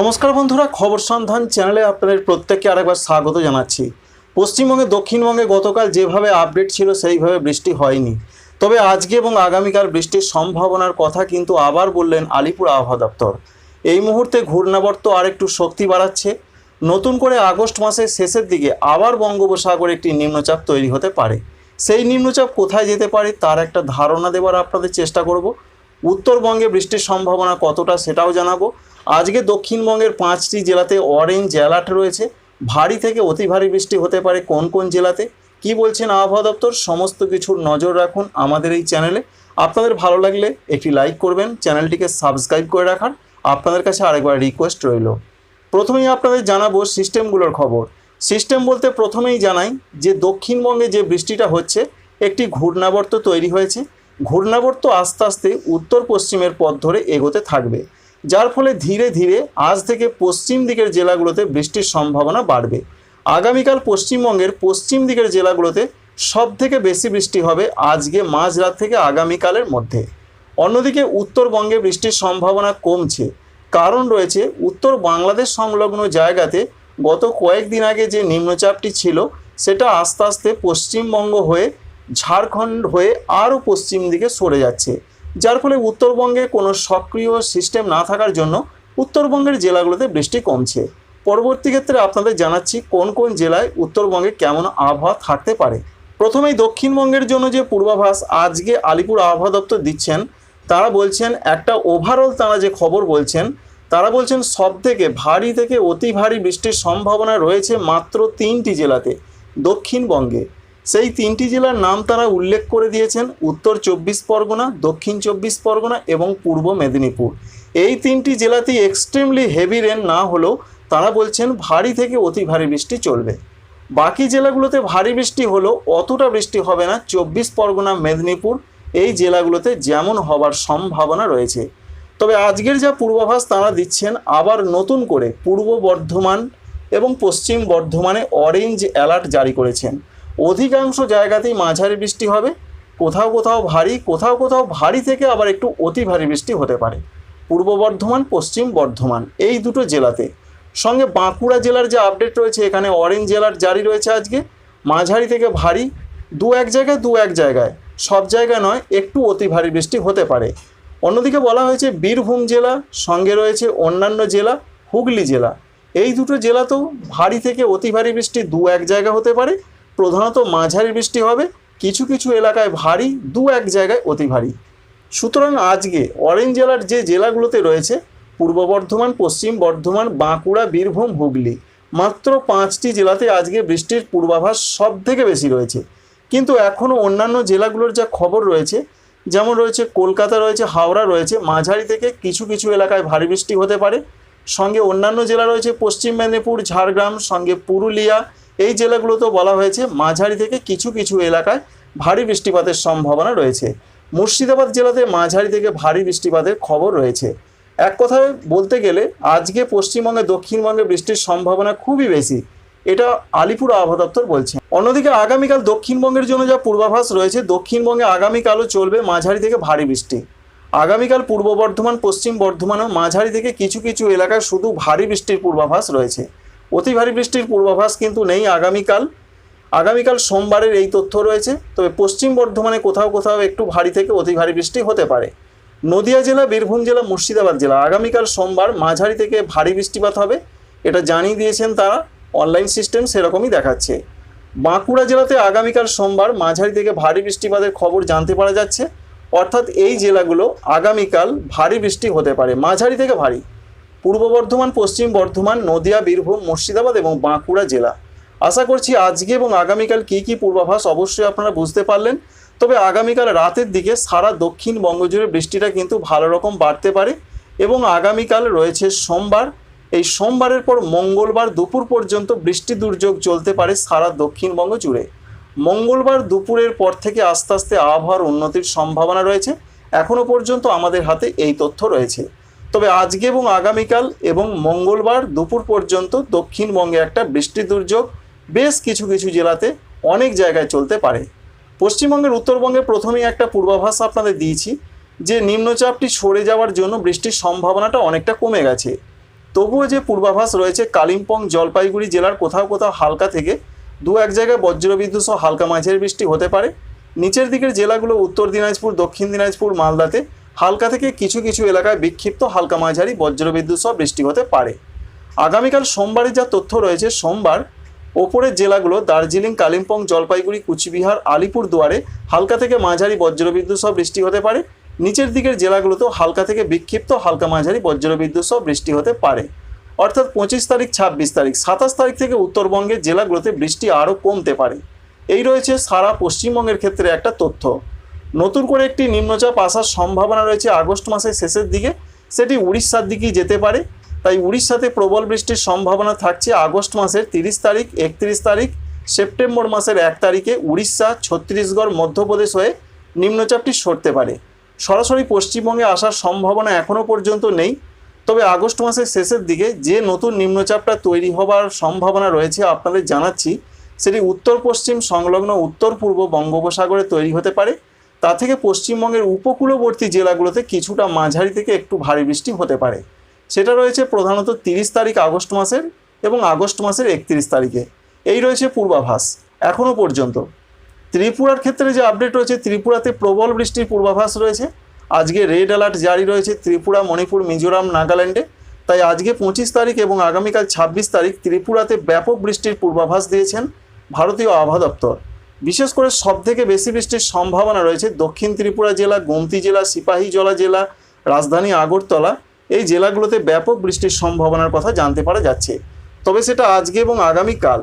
নমস্কার বন্ধুরা, খবর সন্ধান চ্যানেলে আপনাদের প্রত্যেককে আরেকবার স্বাগত জানাচ্ছি। পশ্চিমবঙ্গে, দক্ষিণবঙ্গে গতকাল যেভাবে আপডেট ছিল, সেইভাবে বৃষ্টি হয়নি। তবে আজকে এবং আগামীকাল বৃষ্টির সম্ভাবনার কথা কিন্তু আবার বললেন আলিপুর আবহাওয়া দপ্তর। এই মুহূর্তে ঘূর্ণাবর্ত আরেকটু শক্তি বাড়াচ্ছে। নতুন করে আগস্ট মাসের শেষের দিকে আবার বঙ্গোপসাগরে একটি নিম্নচাপ তৈরি হতে পারে। সেই নিম্নচাপ কোথায় যেতে পারে, তার একটা ধারণা দেওয়ার আপনাদের চেষ্টা করব। উত্তরবঙ্গে বৃষ্টির সম্ভাবনা কতটা সেটাও জানাব। আজকে দক্ষিণবঙ্গের পাঁচটি জেলাতে অরেঞ্জ অ্যালার্ট রয়েছে। ভারী থেকে অতি ভারী বৃষ্টি হতে পারে কোন কোন জেলাতে? কি বলছেন আবহাওয়া দপ্তর? সমস্ত কিছুর নজর রাখুন আমাদের এই চ্যানেলে। আপনাদের ভালো লাগলে একটি লাইক করবেন, চ্যানেলটিকে সাবস্ক্রাইব করে রাখার আপনাদের কাছে আরেকবার রিকোয়েস্ট রইল। প্রথমেই আপনাদের জানাব সিস্টেমগুলোর খবর। সিস্টেম বলতে প্রথমেই জানাই যে দক্ষিণবঙ্গে যে বৃষ্টিটা হচ্ছে, একটি ঘূর্ণাবর্ত তৈরি হয়েছে। ঘূর্ণাবর্ত আস্তে আস্তে উত্তর পশ্চিমের পথ ধরে এগোতে থাকবে। যার ফলে ধীরে ধীরে আজ থেকে পশ্চিম দিকের জেলাগুলোতে বৃষ্টির সম্ভাবনা বাড়বে। আগামীকাল পশ্চিমবঙ্গের পশ্চিম দিকের জেলাগুলোতে সব থেকে বেশি বৃষ্টি হবে আজকে মাঝরাত থেকে আগামীকালের মধ্যে। অন্যদিকে উত্তরবঙ্গে বৃষ্টির সম্ভাবনা কমছে। কারণ রয়েছে, উত্তর বাংলাদেশ সংলগ্ন জায়গাতে গত কয়েকদিন আগে যে নিম্নচাপটি ছিল, সেটা আস্তে আস্তে পশ্চিমবঙ্গ হয়ে ঝাড়খণ্ড হয়ে আরও পশ্চিম দিকে সরে যাচ্ছে। যার ফলে উত্তরবঙ্গে কোনো সক্রিয় সিস্টেম না থাকার জন্য উত্তরবঙ্গের জেলাগুলোতে বৃষ্টি কমছে। পরবর্তী ক্ষেত্রে আপনাদের জানাচ্ছি কোন কোন জেলায় উত্তরবঙ্গে কেমন আবহাওয়া থাকতে পারে। প্রথমেই দক্ষিণবঙ্গের জন্য যে পূর্বাভাস আজকে আলিপুর আবহাওয়া দপ্তর দিচ্ছেন, তারা বলছেন একটা ওভারঅল তারা যে খবর বলছেন, তারা বলছেন সব থেকে ভারী থেকে অতি ভারী বৃষ্টির সম্ভাবনা রয়েছে মাত্র তিনটি জেলাতে, দক্ষিণবঙ্গে। সেই তিনটি জেলার নাম তারা উল্লেখ করে দিয়েছেন। উত্তর চব্বিশ পরগনা, দক্ষিণ চব্বিশ পরগনা এবং পূর্ব মেদিনীপুর। এই তিনটি জেলাতেই এক্সট্রিমলি হেভি রেন না হলেও তারা বলছেন ভারী থেকে অতি ভারী বৃষ্টি চলবে। বাকি জেলাগুলোতে ভারী বৃষ্টি হলেও অতটা বৃষ্টি হবে না। চব্বিশ পরগনা, মেদিনীপুর এই জেলাগুলোতে যেমন হবার সম্ভাবনা রয়েছে। তবে আজকের যা পূর্বাভাস তারা দিচ্ছেন, আবার নতুন করে পূর্ব বর্ধমান এবং পশ্চিম বর্ধমানে অরেঞ্জ অ্যালার্ট জারি করেছেন। অধিকাংশ জায়গাতেই মাঝারি বৃষ্টি হবে। কোথাও কোথাও ভারী, কোথাও কোথাও ভারী থেকে আবার একটু অতি ভারী বৃষ্টি হতে পারে। পূর্ব বর্ধমান, পশ্চিম বর্ধমান, এই দুটো জেলাতে। সঙ্গে বাঁকুড়া জেলার যে আপডেট রয়েছে, এখানে অরেঞ্জ জেলার জারি রয়েছে আজকে। মাঝারি থেকে ভারী, দু এক জায়গায়, দু এক জায়গায়। সব জায়গায় নয়, একটু অতি ভারী বৃষ্টি হতে পারে। অন্যদিকে বলা হয়েছে, বীরভূম জেলা, সঙ্গে রয়েছে অন্যান্য জেলা, হুগলি জেলা। এই দুটো জেলাতেও ভারী থেকে অতি ভারী বৃষ্টি দু এক জায়গা হতে পারে। প্রধানত মাঝারি বৃষ্টি হবে, কিছু কিছু এলাকায় ভারী, দু এক জায়গায় অতি ভারী। সুতরাং আজকে অরেঞ্জ জেলার যে জেলাগুলোতে রয়েছে, পূর্ব বর্ধমান, পশ্চিম বর্ধমান, বাঁকুড়া, বীরভূম, হুগলি, মাত্র পাঁচটি জেলাতে আজকে বৃষ্টির পূর্বাভাস সব থেকে বেশি রয়েছে। কিন্তু এখনও অন্যান্য জেলাগুলোর যা খবর রয়েছে, যেমন রয়েছে কলকাতা, রয়েছে হাওড়া, রয়েছে মাঝারি থেকে কিছু কিছু এলাকায় ভারী বৃষ্টি হতে পারে। সঙ্গে অন্যান্য জেলা রয়েছে পশ্চিম মেদিনীপুর, ঝাড়গ্রাম, সঙ্গে পুরুলিয়া এই জেলাগুলোতেও বলা হয়েছে মাঝারি থেকে কিছু কিছু এলাকায় ভারী বৃষ্টিপাতের সম্ভাবনা রয়েছে। মুর্শিদাবাদ জেলাতে মাঝারি থেকে ভারী বৃষ্টিপাতের খবর রয়েছে। এক কথায় বলতে গেলে আজকে পশ্চিমবঙ্গে, দক্ষিণবঙ্গে বৃষ্টির সম্ভাবনা খুবই বেশি। এটা আলিপুর আবহাওয়া দপ্তর বলছে। অন্যদিকে আগামীকাল দক্ষিণবঙ্গের জন্য যা পূর্বাভাস রয়েছে, দক্ষিণবঙ্গে আগামীকালও চলবে মাঝারি থেকে ভারী বৃষ্টি। আগামীকাল পূর্ব বর্ধমান, পশ্চিম বর্ধমানও মাঝারি থেকে কিছু কিছু এলাকায় শুধু ভারী বৃষ্টির পূর্বাভাস রয়েছে। অতি ভারী বৃষ্টির পূর্বাভাস কিন্তু নেই আগামীকাল। আগামীকাল সোমবারের এই তথ্য রয়েছে, তবে পশ্চিম বর্ধমানে কোথাও কোথাও একটু ভারী থেকে অতি ভারী বৃষ্টি হতে পারে। নদিয়া জেলা, বীরভূম জেলা, মুর্শিদাবাদ জেলা, আগামীকাল সোমবার মাঝারি থেকে ভারী বৃষ্টিপাত হবে, এটা জানিয়ে দিয়েছেন তারা, অনলাইন সিস্টেম সেরকমই দেখাচ্ছে। বাঁকুড়া জেলাতে আগামীকাল সোমবার মাঝারি থেকে ভারী বৃষ্টিপাতের খবর জানতে পারা যাচ্ছে, অর্থাৎ এই জেলাগুলো আগামীকাল ভারী বৃষ্টি হতে পারে, মাঝারি থেকে ভারী। পূর্ব বর্ধমান, পশ্চিম বর্ধমান, নদিয়া, বীরভূম, মুর্শিদাবাদ এবং বাঁকুড়া জেলা। আশা করছি আজকে এবং আগামীকাল কী কী পূর্বাভাস অবশ্যই আপনারা বুঝতে পারলেন। তবে আগামীকাল রাতের দিকে সারা দক্ষিণবঙ্গ জুড়ে বৃষ্টিটা কিন্তু ভালো রকম বাড়তে পারে এবং আগামীকাল রয়েছে সোমবার। এই সোমবারের পর মঙ্গলবার দুপুর পর্যন্ত বৃষ্টি দুর্যোগ চলতে পারে সারা দক্ষিণবঙ্গ জুড়ে মঙ্গলবার দুপুরের পর থেকে আস্তে আস্তে আবহাওয়ার উন্নতির সম্ভাবনা রয়েছে। এখনও পর্যন্ত আমাদের হাতে এই তথ্য রয়েছে। তবে আজকে এবং আগামীকাল এবং মঙ্গলবার দুপুর পর্যন্ত দক্ষিণবঙ্গে একটা বৃষ্টি দুর্যোগ বেশ কিছু কিছু জেলাতে অনেক জায়গায় চলতে পারে। পশ্চিমবঙ্গের উত্তরবঙ্গে প্রথমেই একটা পূর্বাভাস আপনাদের দিয়েছি যে নিম্নচাপটি সরে যাওয়ার জন্য বৃষ্টির সম্ভাবনাটা অনেকটা কমে গেছে। তবুও যে পূর্বাভাস রয়েছে কালিম্পং, জলপাইগুড়ি জেলার কোথাও কোথাও হালকা থেকে দু এক জায়গায় বজ্রবিদ্যুৎ সহ হালকা মাঝের বৃষ্টি হতে পারে। নিচের দিকের জেলাগুলো উত্তর দিনাজপুর, দক্ষিণ দিনাজপুর, মালদাতে হালকা থেকে কিছু কিছু এলাকায় বিক্ষিপ্ত হালকা মাঝারি বজ্রবিদ্যুৎ সহ বৃষ্টি হতে পারে। আগামীকাল সোমবারে যা তথ্য রয়েছে, সোমবার ওপরের জেলাগুলো দার্জিলিং, কালিম্পং, জলপাইগুড়ি, কুচবিহার আলিপুর দুয়ারে হালকা থেকে মাঝারি বজ্রবিদ্যুৎ সহ বৃষ্টি হতে পারে। নিচের দিকের জেলাগুলোতেও হালকা থেকে বিক্ষিপ্ত হালকা মাঝারি বজ্রবিদ্যুৎ সহ বৃষ্টি হতে পারে। অর্থাৎ পঁচিশ তারিখ, ছাব্বিশ তারিখ, সাতাশ তারিখ থেকে উত্তরবঙ্গের জেলাগুলোতে বৃষ্টি আরও কমতে পারে। এই রয়েছে সারা পশ্চিমবঙ্গের ক্ষেত্রে একটা তথ্য। নতুন করে একটি নিম্নচাপ আসার সম্ভাবনা রয়েছে আগস্ট মাসের শেষের দিকে। সেটি উড়িষ্যার দিকেই যেতে পারে। তাই উড়িষ্যাতে প্রবল বৃষ্টির সম্ভাবনা থাকছে আগস্ট মাসের তিরিশ তারিখ, একত্রিশ তারিখ, সেপ্টেম্বর মাসের এক তারিখে উড়িষ্যা, ছত্তিশগড়, মধ্যপ্রদেশ হয়ে নিম্নচাপটি সরতে পারে। সরাসরি পশ্চিমবঙ্গে আসার সম্ভাবনা এখনও পর্যন্ত নেই। তবে আগস্ট মাসের শেষের দিকে যে নতুন নিম্নচাপটা তৈরি হবার সম্ভাবনা রয়েছে আপনাদের জানাচ্ছি, সেটি উত্তর পশ্চিম সংলগ্ন উত্তর পূর্ব বঙ্গোপসাগরে তৈরি হতে পারে। তা থেকে পশ্চিমবঙ্গের উপকূলবর্তী জেলাগুলোতে কিছুটা মাঝারি থেকে একটু ভারী বৃষ্টি হতে পারে। সেটা রয়েছে প্রধানত তিরিশ তারিখ আগস্ট মাসের এবং আগস্ট মাসের একত্রিশ তারিখে। এই রয়েছে পূর্বাভাস এখনও পর্যন্ত। ত্রিপুরার ক্ষেত্রে যে আপডেট রয়েছে, ত্রিপুরাতে প্রবল বৃষ্টির পূর্বাভাস রয়েছে। আজকে রেড অ্যালার্ট জারি রয়েছে ত্রিপুরা, মণিপুর, মিজোরাম, নাগাল্যান্ডে। তাই আজকে পঁচিশ তারিখ এবং আগামীকাল ছাব্বিশ তারিখ ত্রিপুরাতে ব্যাপক বৃষ্টির পূর্বাভাস দিয়েছেন ভারতীয় আবহাওয়া দপ্তর। বিশেষ করে সবথেকে বেশি বৃষ্টির সম্ভাবনা রয়েছে দক্ষিণ ত্রিপুরা জেলা, গোমতি জেলা সিপাহীজলা জেলা রাজধানী আগরতলা। এই জেলাগুলোতে ব্যাপক বৃষ্টির সম্ভাবনার কথা জানতে পারা যাচ্ছে। তবে সেটা আজকে এবং আগামীকাল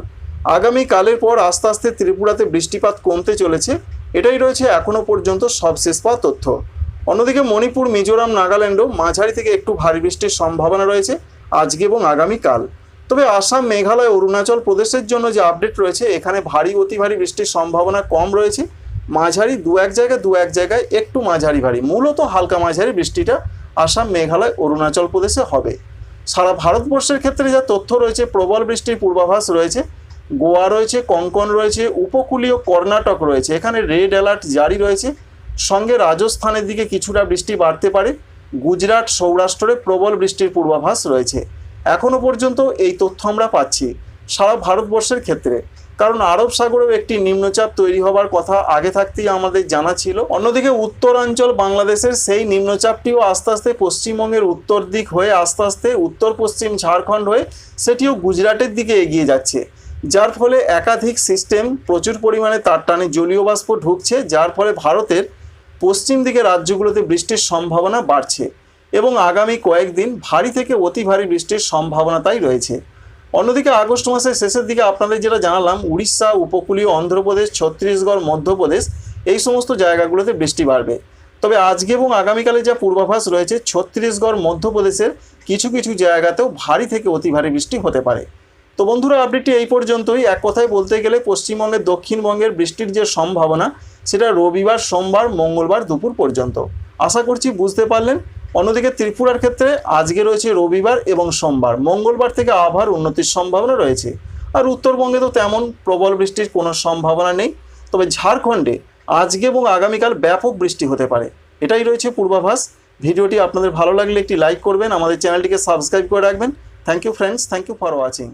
আগামীকালের পর আস্তে আস্তে ত্রিপুরাতে বৃষ্টিপাত কমতে চলেছে। এটাই রয়েছে এখনও পর্যন্ত সবশেষ পাওয়া তথ্য। অন্যদিকে মণিপুর, মিজোরাম, নাগাল্যান্ডও মাঝারি থেকে একটু ভারী বৃষ্টির সম্ভাবনা রয়েছে আজকে এবং আগামীকাল তবে আসাম, মেঘালয়, অরুণাচল প্রদেশের জন্য যে আপডেট রয়েছে, এখানে ভারী, অতি ভারী বৃষ্টির সম্ভাবনা কম রয়েছে। মাঝারি দু এক জায়গায়, দু এক জায়গায় একটু মাঝারি ভারী। মূলত হালকা মাঝারি বৃষ্টিটা আসাম, মেঘালয়, অরুণাচল প্রদেশে হবে। সারা ভারতবর্ষের ক্ষেত্রে যা তথ্য রয়েছে, প্রবল বৃষ্টির পূর্বাভাস রয়েছে। গোয়া রয়েছে, কঙ্কন রয়েছে, উপকূলীয় কর্ণাটক রয়েছে। এখানে রেড অ্যালার্ট জারি রয়েছে। সঙ্গে রাজস্থানের দিকে কিছুটা বৃষ্টি বাড়তে পারে। গুজরাট, সৌরাষ্ট্রে প্রবল বৃষ্টির পূর্বাভাস রয়েছে। এখনও পর্যন্ত এই তথ্য আমরা পাচ্ছি সারা ভারতবর্ষের ক্ষেত্রে। কারণ আরব সাগরেও একটি নিম্নচাপ তৈরি হবার কথা আগে থাকতেই আমাদের জানা ছিল। অন্যদিকে উত্তরাঞ্চল বাংলাদেশের সেই নিম্নচাপটিও আস্তে আস্তে পশ্চিমবঙ্গের উত্তর দিক হয়ে আস্তে আস্তে উত্তর পশ্চিম ঝাড়খণ্ড হয়ে সেটিও গুজরাটের দিকে এগিয়ে যাচ্ছে। যার ফলে একাধিক সিস্টেম প্রচুর পরিমাণে তার টানে জলীয় বাষ্প ঢুকছে, যার ফলে ভারতের পশ্চিম দিকে রাজ্যগুলোতে বৃষ্টির সম্ভাবনা বাড়ছে। এবং আগামী কয়েকদিন ভারী থেকে অতি ভারী বৃষ্টির সম্ভাবনা তাই রয়েছে। অন্যদিকে আগস্ট মাসের শেষের দিকে আপনাদের যেটা জানালাম, উড়িষ্যা, উপকূলীয় অন্ধ্রপ্রদেশ, ছত্তিশগড়, মধ্যপ্রদেশ, এই সমস্ত জায়গাগুলোতে বৃষ্টি বাড়বে। তবে আজকে এবং আগামীকালে যা পূর্বাভাস রয়েছে, ছত্তিশগড়, মধ্যপ্রদেশের কিছু কিছু জায়গাতেও ভারী থেকে অতি ভারী বৃষ্টি হতে পারে। তো বন্ধুরা, আপডেটটি এই পর্যন্তই। এক কথায় বলতে গেলে পশ্চিমবঙ্গের দক্ষিণবঙ্গের বৃষ্টির যে সম্ভাবনা, সেটা রবিবার, সোমবার, মঙ্গলবার দুপুর পর্যন্ত। আশা করছি বুঝতে পারলেন। অন্যদিকে ত্রিপুরার ক্ষেত্রে আজকে রয়েছে রবিবার এবং সোমবার। মঙ্গলবার থেকে আবার উন্নতির সম্ভাবনা রয়েছে। আর উত্তরবঙ্গে তো তেমন প্রবল বৃষ্টির কোনো সম্ভাবনা নেই। তবে ঝাড়খণ্ডে আজকে এবং আগামীকাল ব্যাপক বৃষ্টি হতে পারে। এটাই রয়েছে পূর্বাভাস। ভিডিওটি আপনাদের ভালো লাগলে একটি লাইক করবেন। আমাদের চ্যানেলটিকে সাবস্ক্রাইব করে রাখবেন। Thank you friends thank you for watching